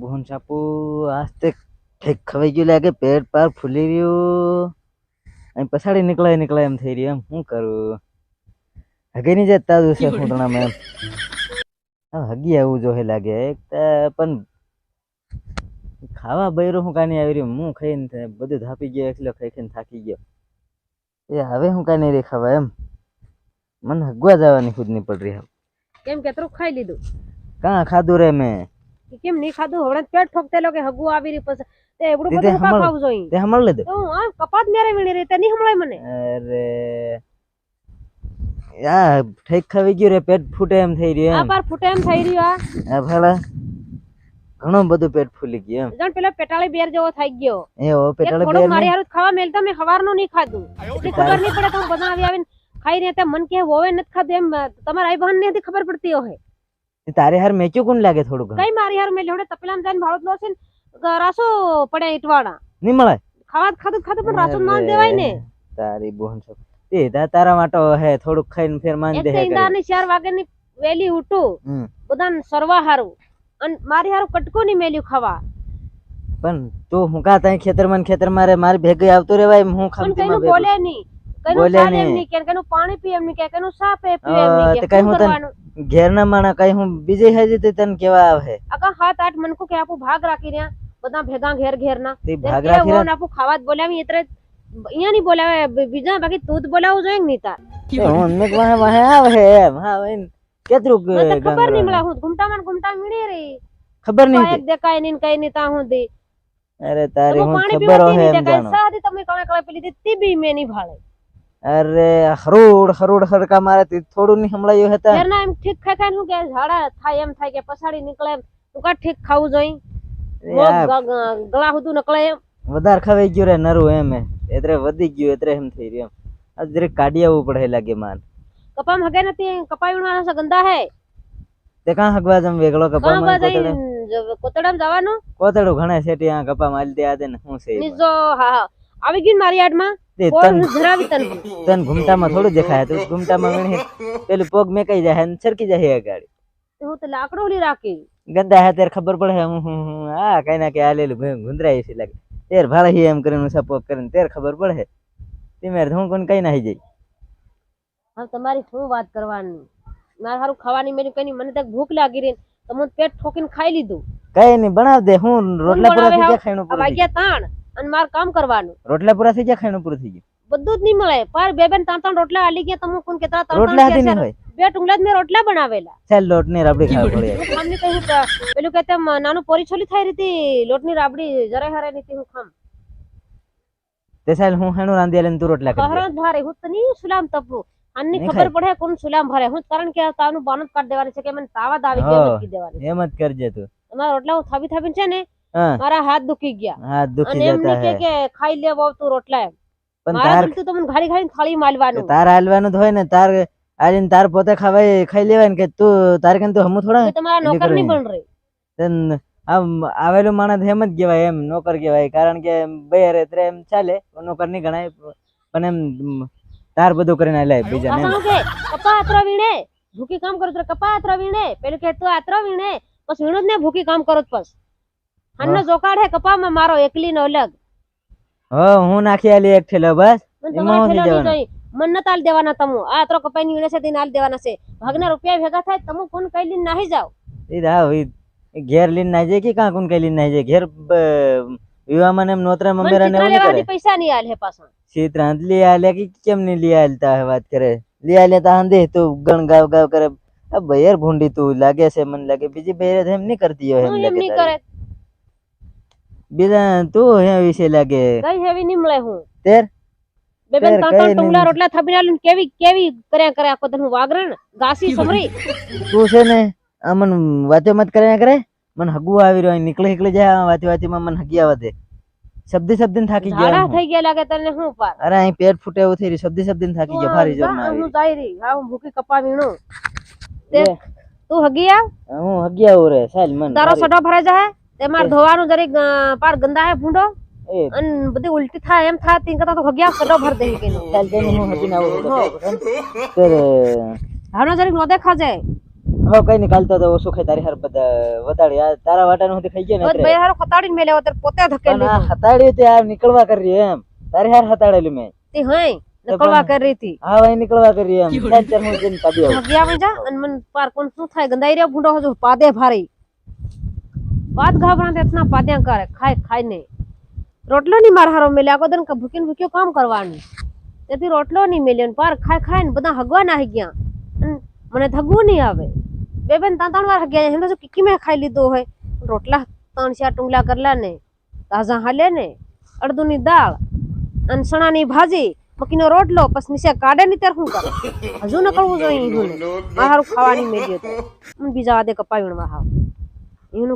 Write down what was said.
ભોન સાપુ આસ્તે ઠેક ખવાઈ ગયું લાગે પેટ પાર ફૂલી રહ્યું. અહીં પછાડી નીકળાય નીકળાય એમ થઈ રહ્યું એમ. શું કરું? હગી નહીં જતા દિવસે ખૂંટણામાં એમ. હગી આવું જોહે લાગે. એક પણ ખાવા બૈરો હું કાંઈ નહીં આવી રહ્યું. હું ખાઈને થાય બધું ધાપી ગયો એકલો ખાઈ ખાઈને થાકી ગયો. એ હવે હું કાંઈ નહીં રે ખાવા એમ. મને હગવા જવાની ખુદ નહીં પડ રહી કેમ કે ખાઈ લીધું? કાં ખાધું રે મેં? કેમ નહીં ખાધું? હવડે પેટ ઠોકતેલો કે હગુ આવી રહી પછી. તે એવડું બધું કા હમણાં- ખાવું જોઈએ? તે હમણાં લીધું તો હું આ કપાત મેરે વીણી રહી તે નહીં હમણાં મને. અરે. યા ઠેક ખાવી ગયું રે પેટ ફૂટે એમ થઈ આ રહ્યું એમ. પાર ફૂટે એમ થઈ રહ્યું આ. આ ભાડા ઘણું બધું પેટ ફૂલી ગયું જાણ પેલો પેટાળી બેર જેવો થઈ ગયો. એમ એ ઓ પેટાળે થોડું બેર મારી હારું ખાવા મેલતા મેં હવારનું નહીં ખાધું. એટલી ખબર નહીં પડે તો હું બધા આવી આવીને ખાઈ રહ્યા મન કે હોવે નથી ખાધું. એમ તમારા આઈ બહન ને ખબર પડતી હોય તારે હાર મેચ્યું કોણ લાગે થોડું ઘણું? કઈ મારી હાર મેલ હોડે તપેલામાં જઈને ભાળો લો છે રાસો પડે ઈટવાડા ની મળે? ખાવા ખાધું ખાધું પણ રાસો ના દેવાય ને. તારી બોહન છો તે તારા માટે હે થોડું ખાઈને ફેર માન દે હે હે ઈંડાની ચારની વેલી ઉઠું બધાને સરવા હારું. અન મારી હારું કટકો ની મેલ્યું ખાવા. પણ તું હું કા તઈ ખેતર મન ખેતર મારે મારી ભેગી આવતો રેવાય હું પણ માં બોલે નહીં. બોલે ચાલે એમ નહીં. નહીં કે કઈનું પાણી પીએ એમ નહીં કે કઈનું સાપ એ પીએ એમ અ, નહીં તે કે કઈ શું હું તને- કરવાનું? ઘેરના માણા કઈ હું બીજી હેજી તે તને કેવા આવે? આખા હાથ આઠ મનકુ કે આપું ભાગ રાખી રહ્યા બધા ભેગા ઘેર ઘેર ના તે ભાગ રાખી રહ્યા? આપું ખાવા જ બોલાવી એટલે અહીંયા નહીં બોલાવે બ- બીજા બાકી તું જ બોલાવું જોઈએ ને નીતા. તે હું મેં વાહે વાહે આવે હે એમ હા એમ કેટલું ગ- મને તો ખબર ગાંગરવાનું. નહીં મળે હું ઘૂમટામાં ને ઘૂમટા મીડી રહી. ખબર નહીં કાંઈક દેખાય નહીં ને કઈ નહીં ત્યાં સુધી. અરે તારી તમે હું પાણી ખબર પીવાથી હોય નહીં એમ દેખાય જાણો. સાદી તમે કણે કણે પેલી હતી તે બી મેં નહીં ભાળે અરે હરોડ હરોડ હરકા મારે તે થોડું ની હમણાં હતા ઘેરના એમ ઠીક ખાય ખાઈને હું કે ઝાડા થાય એમ થાય કે પછાડી નીકળે એમ. તું કા ઠીક ખાવું જોઈએ? ગળા સુધી નીકળે એમ. વધારે ખવાઈ ગયું રે નરું એમ. એટલે વધી ગયું એટલે એમ થઈ રહ્યું એમ. આ જરીક કાઢી આવવું પડે લાગે માન. કપામ હગે નથી કપાયું વીણવાના છે ગંદા હે. તે કાં હગવા જમ વેગળો કપામ? કોતડામાં જવાનું? કોતડું ઘણા છેટી આ કપામ માલ દે આ દે ને હું છે નિજો હા હા. આવી ગયું મારી યાર્ડમાં તે તન ધરાવી તને તન ઘૂમટામાં થોડું દેખાય તો ઘૂમટામાં વણી. પેલું પગ મેકાઈ જાય ને સરકી જાય ગાડી હું તો લાકડો ઓલી રાખી. ગંદા હે ત્યારે ખબર પડે હું હું આ કઈ ના કઈ આલેલું ભે ગુંદરાય છે લાગે. તેર ભાળે હી એમ કરીને સપોક કરીને તેર ખબર પડે તે હું કોણ કઈ નાહી જાય. હા તમારી શું વાત કરવાની? મારે સારું ખાવાની મેં કઈ મને તો ભૂખ લાગી રહી તો પેટ ઠોકીને ખાઈ લીધું. કઈ નહીં બનાવ દે. હું રોટલા પર ખાઈનું આ વાગ્યા તાણ. અને મારે કામ કરવાનું. રોટલા પૂરા થઈ ગયા ખાણું પૂરું થઈ ગયું? બધું જ નહીં મળે. પર બે બેન ત્રણ ત્રણ રોટલા આલી ગયા તમે કોણ કેતા ત્રણ રોટલા હતી નહીં હોય. બે ટુંગલા મેં રોટલા બનાવેલા. ચાલ લોટની રાબડી ખાવા પડે. મમ્મી કહ્યું કે પેલું કે તેમ નાનું પોરી છોલી થઈ રીતી લોટની રાબડી જરાય હરે નીતિ હું ખામ. તે સાલ હું હેણું રાંધી આલે ને તું રોટલા કરી. કહરણ ભારે હું તો નહીં સુલામ તપુ. આની ખબર પડે કોણ સુલામ ભરે. હું કારણ કે તાનું બાનત કાઢ દેવાની છે કે મને તાવા દાવી કે મત હા. દેવાની એમ જ કરજે તું. તમારા રોટલા હું થાબી થાબી છે ને મારા હાથ દુખી ગયા. હાથ દુખી એમ જતા નહીં કે હે. કે ખાઈ લે બહુ તું રોટલા એમ. પણ તાર તો મને ઘાડી ઘાડી થાળી માલવાનું. તાર હાલવાનું તો હોય ને તાર આલીને તાર પોતે ખાવાય ખાઈ લેવાય ને કે તું તાર કે તું હમું થોડા? તમારા નોકર નહીં. બન રહી. તન આમ આવેલું માણસ એમ જ કહેવાય એમ નોકર કહેવાય. કારણ કે બે રેત્રે એમ ચાલે નોકર નહીં ગણાય. પણ એમ તાર બધું કરીને લે બીજા ને પાછા કપા આતરા વીણે? ભૂકી કામ કરો તો કપા આતરા વીણે? પેલું કે તું આતરા વીણે? બસ વીણો જ ને ભૂકી કામ કરો જ બસ. હાનનો જોકાડ હે કપામાં મારો એકલી નો અલગ? હો હું નાખી આલી એક થેલો બસ. એમાં હું દેવાનો. મન ન તાલ દેવાના તમુ. આ આતરો કપાઈ ની વીણે છે તેને આલ દેવાના છે. ભાગના રૂપિયા ભેગા થાય તમુ ફોન કઈ લીન નાહી જાવ એ ઈ ઘેર લીન ના જાય કે કા કોણ કઈ લીન ના જાય? ઘેર વિવાહમાં એમ નોતરા મમેરા ને ઓલી કરે પૈસા ની આલ હે પાછા. શીતરાંત લી આલે કે કેમ ની લી આલતા હે વાત કરે? લી આલે તા હંદે તો ગણ ગાવ ગાવ કરે. આ બયર ભૂંડી તું લાગે છે મને લાગે. બીજી બયર એમ ની કરતી હોય એમ એમ લાગે. કરે. બીજા તું હે વિશે લાગે? કઈ હેવી નહીં મળે હું. તેર? બેબેન ત્રણ ટુંગલા. રોટલા થબી આલું ને કેવી કેવી કર્યા કર્યા આખો તને હું વાગરણ? ગાસી સમરી? તું છે ને અમન વાતે મત કર્યા કરે? મન હગુ આવી રહ્યો નીકળે નીકળે જાય વાતે વાતે માં મન હગી આવે શબ્દી શબ્દી થાકી ગયા ઝાડા હું. થઈ ગયા લાગે તને હું પાર? અરે અહીં પેટ ફૂટે એવું થઈ રહ્યું શબ્દી શબ્દી થાકી ગયા ભારી જોરમાં હું જાય રહી. હા હું ભૂખી કપા વીણો તે તું હગી આ હું હગી આવું રે સાલ મન તારો સડો ભરાઈ જાય તે માર ધોવાનું જરીક પાર ગંદા હે ભૂંડો એ. અને બધી ઉલટી થાય એમ થાય તીન કરતા તો હગી કડો ભર દે કે ચાલ દે હું હગીને આવું તો તેરે હાનો જરીક નો દેખા જાય હવે કઈ નહીં કાલતો તો ઓછું ખાઈ તારી હાર બધા વધારે આ તારા વાટાનું હતી ખાઈ ગયા ને બે હારો ખતાડીને મેલ્યા ત્યારે પોતે ધકેલી આ હતાડ્યું તે આ નીકળવા કરી એમ. તારી હાર હતાડેલું મેં. તે હઈ નીકળવા કરી હતી. હા ભાઈ નીકળવા કરી એમ. ચાલ ચાલ હું જઈને કાઢી આવું. ગયા જા અને મન પાર કોણ શું થાય ગંદાઈ રે ભૂંડો હજુ પાદે ભારી. વાત ઘાબરા ઇતના પાદ્યા કરે ખાય ખાય ને રોટલો ની માર હારો મેલ્યા. આગો દન ભૂકીને ભૂક્યો કામ કરવાનું. તેથી રોટલો નહીં મેલ્યો ને પાર ખાય ખાય ને બધા હગવા નાહી ગયા. અન મને થગવું નહીં આવે. બે બેન ત્રણ ત્રણ વાર હગ્યા એમ તો કિકી મેં ખાઈ લીધો હોય? રોટલા ત્રણ ચાર ટુંગલા કરલા ને તાજા હાલે ને અડદું ની દાળ અને ચણાની ભાજી, મકીનો રોટલો, પછી નીચે કાઢે ની ત્યારે શું કરે? હજુ નકળવું જોઈએ ઈનું ને મારું ખાવાની મેલ્યો તો. બીજા વાદે કપાવીણ વાહ ઈનું કે